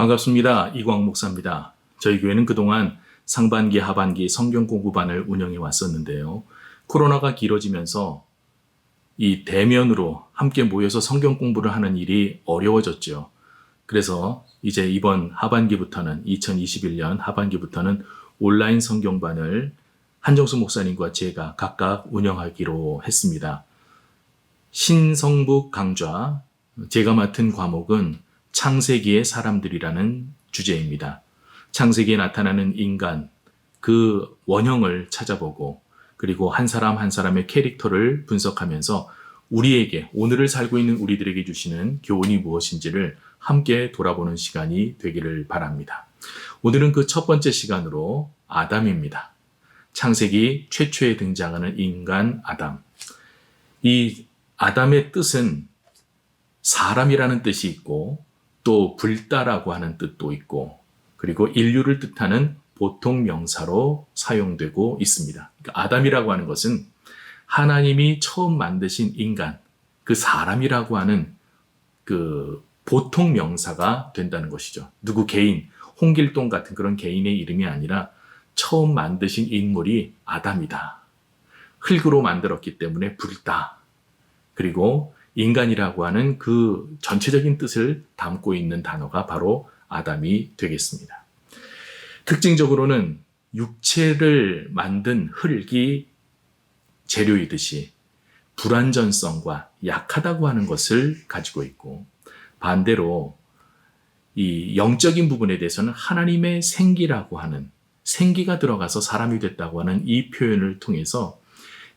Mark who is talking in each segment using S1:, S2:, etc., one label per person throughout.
S1: 반갑습니다. 이광 목사입니다. 저희 교회는 그동안 상반기, 하반기 성경 공부반을 운영해 왔었는데요. 코로나가 길어지면서 이 대면으로 함께 모여서 성경 공부를 하는 일이 어려워졌죠. 그래서 이제 이번 하반기부터는 2021년 하반기부터는 온라인 성경반을 한정수 목사님과 제가 각각 운영하기로 했습니다. 신성북 강좌 제가 맡은 과목은 창세기의 사람들이라는 주제입니다. 창세기에 나타나는 인간, 그 원형을 찾아보고 그리고 한 사람 한 사람의 캐릭터를 분석하면서 우리에게 오늘을 살고 있는 우리들에게 주시는 교훈이 무엇인지를 함께 돌아보는 시간이 되기를 바랍니다. 오늘은 그 첫 번째 시간으로 아담입니다. 창세기 최초에 등장하는 인간 아담. 이 아담의 뜻은 사람이라는 뜻이 있고 또 불다라고 하는 뜻도 있고 그리고 인류를 뜻하는 보통 명사로 사용되고 있습니다. 그러니까 아담이라고 하는 것은 하나님이 처음 만드신 인간, 그 사람이라고 하는 그 보통 명사가 된다는 것이죠. 누구 개인, 홍길동 같은 그런 개인의 이름이 아니라 처음 만드신 인물이 아담이다. 흙으로 만들었기 때문에 불다. 그리고 인간이라고 하는 그 전체적인 뜻을 담고 있는 단어가 바로 아담이 되겠습니다. 특징적으로는 육체를 만든 흙이 재료이듯이 불완전성과 약하다고 하는 것을 가지고 있고 반대로 이 영적인 부분에 대해서는 하나님의 생기라고 하는 생기가 들어가서 사람이 됐다고 하는 이 표현을 통해서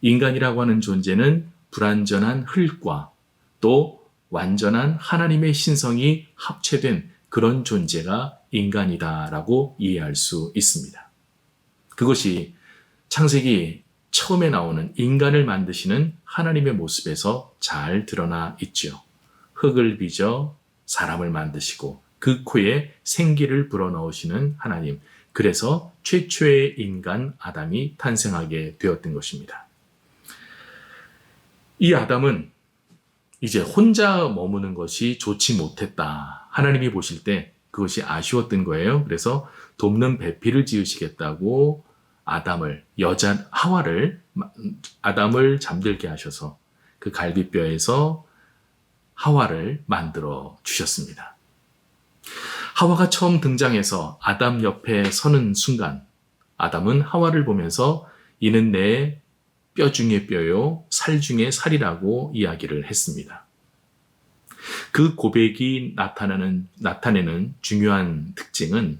S1: 인간이라고 하는 존재는 불완전한 흙과 또 완전한 하나님의 신성이 합체된 그런 존재가 인간이다라고 이해할 수 있습니다. 그것이 창세기 처음에 나오는 인간을 만드시는 하나님의 모습에서 잘 드러나 있죠. 흙을 빚어 사람을 만드시고 그 코에 생기를 불어넣으시는 하나님. 그래서 최초의 인간 아담이 탄생하게 되었던 것입니다. 이 아담은 이제 혼자 머무는 것이 좋지 못했다. 하나님이 보실 때 그것이 아쉬웠던 거예요. 그래서 돕는 배필을 지으시겠다고 아담을 여자 하와를 아담을 잠들게 하셔서 그 갈비뼈에서 하와를 만들어 주셨습니다. 하와가 처음 등장해서 아담 옆에 서는 순간 아담은 하와를 보면서 이는 내 뼈 중에 뼈요, 살 중에 살이라고 이야기를 했습니다. 그 고백이 나타나는, 나타내는 중요한 특징은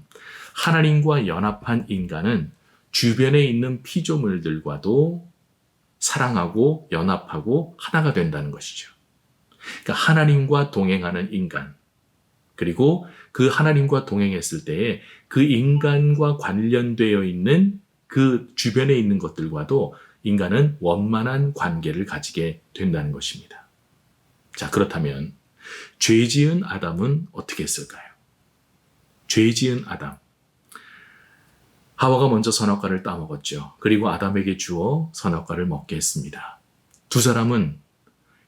S1: 하나님과 연합한 인간은 주변에 있는 피조물들과도 사랑하고 연합하고 하나가 된다는 것이죠. 그러니까 하나님과 동행하는 인간, 그리고 그 하나님과 동행했을 때에 그 인간과 관련되어 있는 그 주변에 있는 것들과도 인간은 원만한 관계를 가지게 된다는 것입니다. 자, 그렇다면 죄 지은 아담은 어떻게 했을까요? 죄 지은 아담. 하와가 먼저 선악과를 따먹었죠. 그리고 아담에게 주어 선악과를 먹게 했습니다. 두 사람은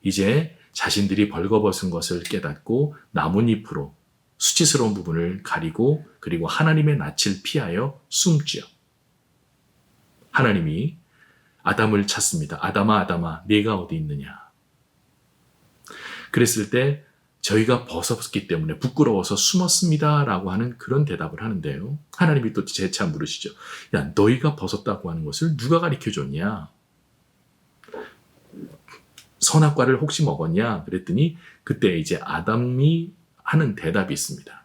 S1: 이제 자신들이 벌거벗은 것을 깨닫고 나뭇잎으로 수치스러운 부분을 가리고 그리고 하나님의 낯을 피하여 숨지요. 하나님이 아담을 찾습니다. 아담아, 아담아, 네가 어디 있느냐? 그랬을 때 저희가 벗었기 때문에 부끄러워서 숨었습니다. 라고 하는 그런 대답을 하는데요. 하나님이 또 재차 물으시죠. 야, 너희가 벗었다고 하는 것을 누가 가르쳐 줬냐? 선악과를 혹시 먹었냐? 그랬더니 그때 이제 아담이 하는 대답이 있습니다.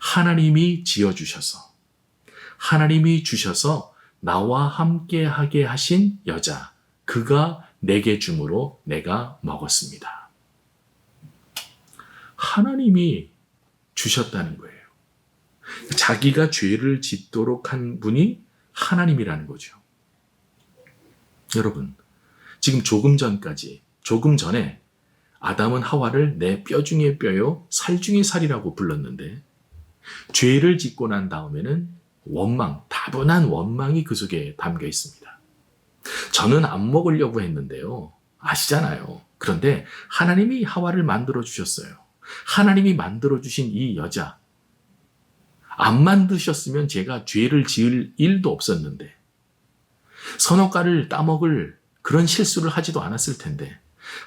S1: 하나님이 지어주셔서, 하나님이 주셔서 나와 함께 하게 하신 여자, 그가 내게 주므로 내가 먹었습니다. 하나님이 주셨다는 거예요. 자기가 죄를 짓도록 한 분이 하나님이라는 거죠. 여러분, 지금 조금 전까지, 조금 전에 아담은 하와를 내 뼈 중에 뼈요, 살 중에 살이라고 불렀는데, 죄를 짓고 난 다음에는 원망, 다분한 원망이 그 속에 담겨 있습니다. 저는 안 먹으려고 했는데요. 아시잖아요. 그런데 하나님이 하와를 만들어 주셨어요. 하나님이 만들어 주신 이 여자, 안 만드셨으면 제가 죄를 지을 일도 없었는데 선악과를 따먹을 그런 실수를 하지도 않았을 텐데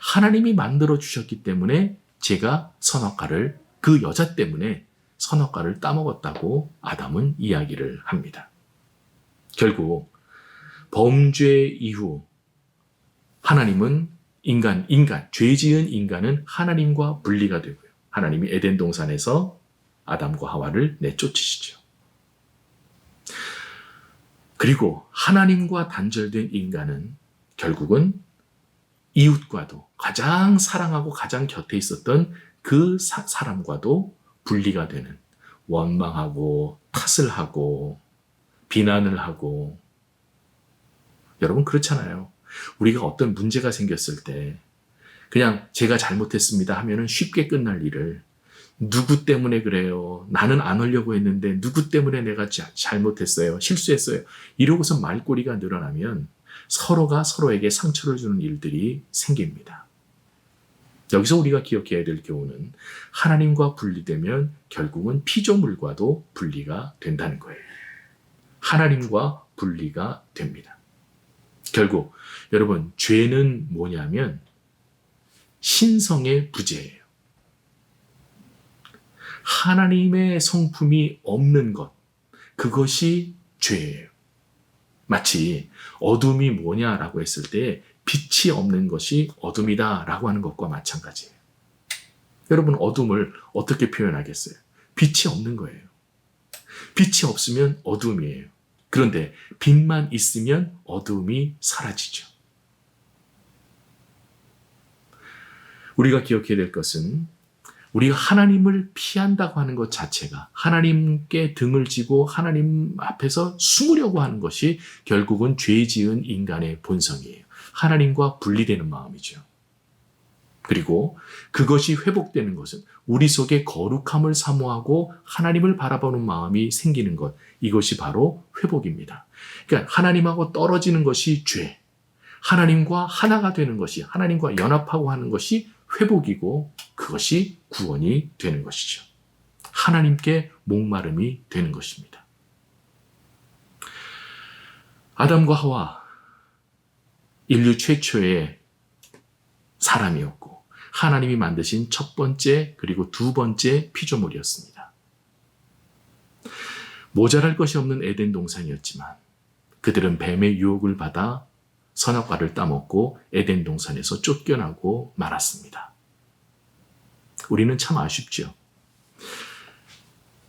S1: 하나님이 만들어 주셨기 때문에 제가 선악과를 그 여자 때문에 선악과를 따먹었다고 아담은 이야기를 합니다. 결국 범죄 이후 하나님은 인간, 인간, 죄 지은 인간은 하나님과 분리가 되고요. 하나님이 에덴 동산에서 아담과 하와를 내쫓으시죠. 그리고 하나님과 단절된 인간은 결국은 이웃과도 가장 사랑하고 가장 곁에 있었던 그 사, 사람과도 분리가 되는 원망하고 탓을 하고 비난을 하고 여러분 그렇잖아요. 우리가 어떤 문제가 생겼을 때 그냥 제가 잘못했습니다 하면은 쉽게 끝날 일을 누구 때문에 그래요? 나는 안 하려고 했는데 누구 때문에 내가 자, 잘못했어요? 실수했어요? 이러고서 말꼬리가 늘어나면 서로가 서로에게 상처를 주는 일들이 생깁니다. 여기서 우리가 기억해야 될 교훈은 하나님과 분리되면 결국은 피조물과도 분리가 된다는 거예요. 하나님과 분리가 됩니다. 결국 여러분 죄는 뭐냐면 신성의 부재예요. 하나님의 성품이 없는 것 그것이 죄예요. 마치 어둠이 뭐냐라고 했을 때 빛이 없는 것이 어둠이다 라고 하는 것과 마찬가지예요. 여러분 어둠을 어떻게 표현하겠어요? 빛이 없는 거예요. 빛이 없으면 어둠이에요. 그런데 빛만 있으면 어둠이 사라지죠. 우리가 기억해야 될 것은 우리가 하나님을 피한다고 하는 것 자체가 하나님께 등을 지고 하나님 앞에서 숨으려고 하는 것이 결국은 죄 지은 인간의 본성이에요. 하나님과 분리되는 마음이죠. 그리고 그것이 회복되는 것은 우리 속에 거룩함을 사모하고 하나님을 바라보는 마음이 생기는 것, 이것이 바로 회복입니다. 그러니까 하나님하고 떨어지는 것이 죄, 하나님과 하나가 되는 것이, 하나님과 연합하고 하는 것이 회복이고 그것이 구원이 되는 것이죠. 하나님께 목마름이 되는 것입니다. 아담과 하와 인류 최초의 사람이었고 하나님이 만드신 첫 번째 그리고 두 번째 피조물이었습니다. 모자랄 것이 없는 에덴 동산이었지만 그들은 뱀의 유혹을 받아 선악과를 따먹고 에덴 동산에서 쫓겨나고 말았습니다. 우리는 참 아쉽죠.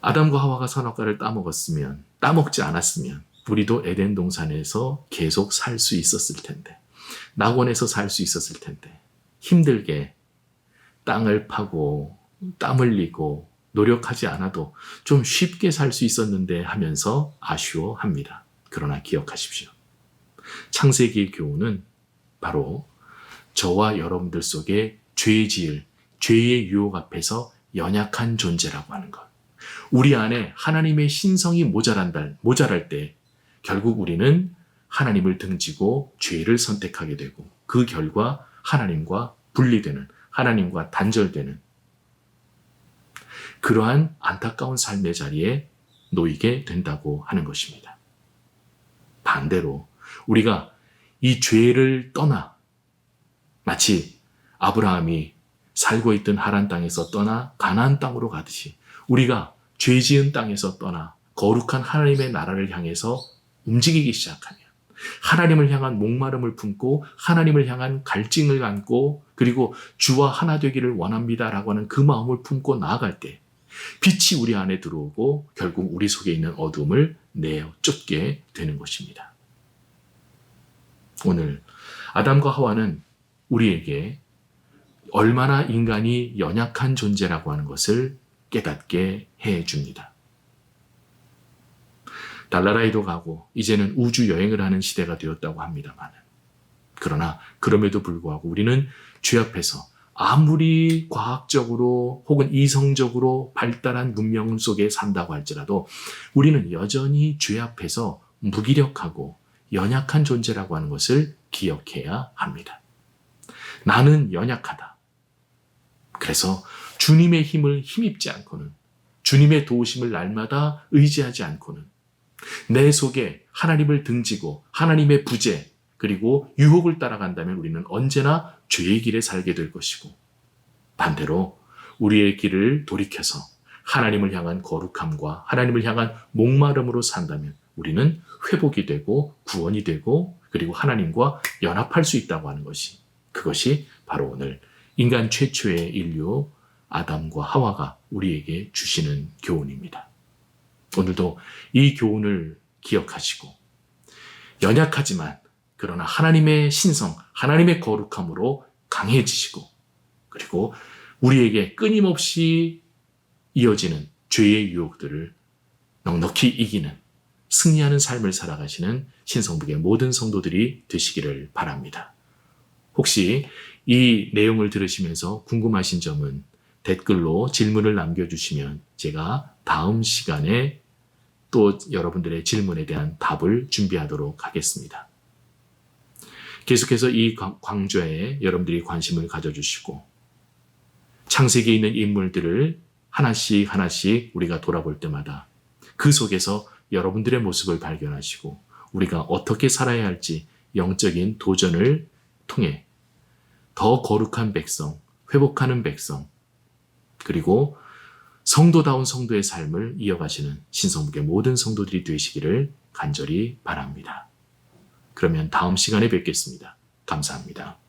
S1: 아담과 하와가 선악과를 따먹었으면, 따먹지 않았으면, 우리도 에덴 동산에서 계속 살 수 있었을 텐데, 낙원에서 살 수 있었을 텐데, 힘들게 땅을 파고, 땀 흘리고, 노력하지 않아도 좀 쉽게 살 수 있었는데 하면서 아쉬워합니다. 그러나 기억하십시오. 창세기의 교훈은 바로 저와 여러분들 속에 죄 지을, 죄의 유혹 앞에서 연약한 존재라고 하는 것. 우리 안에 하나님의 신성이 모자란다, 모자랄 때 결국 우리는 하나님을 등지고 죄를 선택하게 되고 그 결과 하나님과 분리되는, 하나님과 단절되는 그러한 안타까운 삶의 자리에 놓이게 된다고 하는 것입니다. 반대로 우리가 이 죄를 떠나 마치 아브라함이 살고 있던 하란 땅에서 떠나 가나안 땅으로 가듯이 우리가 죄 지은 땅에서 떠나 거룩한 하나님의 나라를 향해서 움직이기 시작하면 하나님을 향한 목마름을 품고 하나님을 향한 갈증을 안고 그리고 주와 하나 되기를 원합니다라고 하는 그 마음을 품고 나아갈 때 빛이 우리 안에 들어오고 결국 우리 속에 있는 어둠을 내어 쫓게 되는 것입니다. 오늘 아담과 하와는 우리에게 얼마나 인간이 연약한 존재라고 하는 것을 깨닫게 해 줍니다. 달나라에도 가고 이제는 우주 여행을 하는 시대가 되었다고 합니다만 그러나 그럼에도 불구하고 우리는 죄 앞에서 아무리 과학적으로 혹은 이성적으로 발달한 문명 속에 산다고 할지라도 우리는 여전히 죄 앞에서 무기력하고 연약한 존재라고 하는 것을 기억해야 합니다. 나는 연약하다. 그래서 주님의 힘을 힘입지 않고는 주님의 도우심을 날마다 의지하지 않고는 내 속에 하나님을 등지고 하나님의 부재 그리고 유혹을 따라간다면 우리는 언제나 죄의 길에 살게 될 것이고 반대로 우리의 길을 돌이켜서 하나님을 향한 거룩함과 하나님을 향한 목마름으로 산다면 우리는 회복이 되고 구원이 되고 그리고 하나님과 연합할 수 있다고 하는 것이 그것이 바로 오늘 인간 최초의 인류 아담과 하와가 우리에게 주시는 교훈입니다. 오늘도 이 교훈을 기억하시고 연약하지만 그러나 하나님의 신성, 하나님의 거룩함으로 강해지시고 그리고 우리에게 끊임없이 이어지는 죄의 유혹들을 넉넉히 이기는 승리하는 삶을 살아가시는 신성북의 모든 성도들이 되시기를 바랍니다. 혹시 이 내용을 들으시면서 궁금하신 점은 댓글로 질문을 남겨주시면 제가 다음 시간에 또 여러분들의 질문에 대한 답을 준비하도록 하겠습니다. 계속해서 이 광- 광좌에 여러분들이 관심을 가져주시고 창세기에 있는 인물들을 하나씩 하나씩 우리가 돌아볼 때마다 그 속에서 여러분들의 모습을 발견하시고 우리가 어떻게 살아야 할지 영적인 도전을 통해 더 거룩한 백성, 회복하는 백성, 그리고 성도다운 성도의 삶을 이어가시는 신성북의 모든 성도들이 되시기를 간절히 바랍니다. 그러면 다음 시간에 뵙겠습니다. 감사합니다.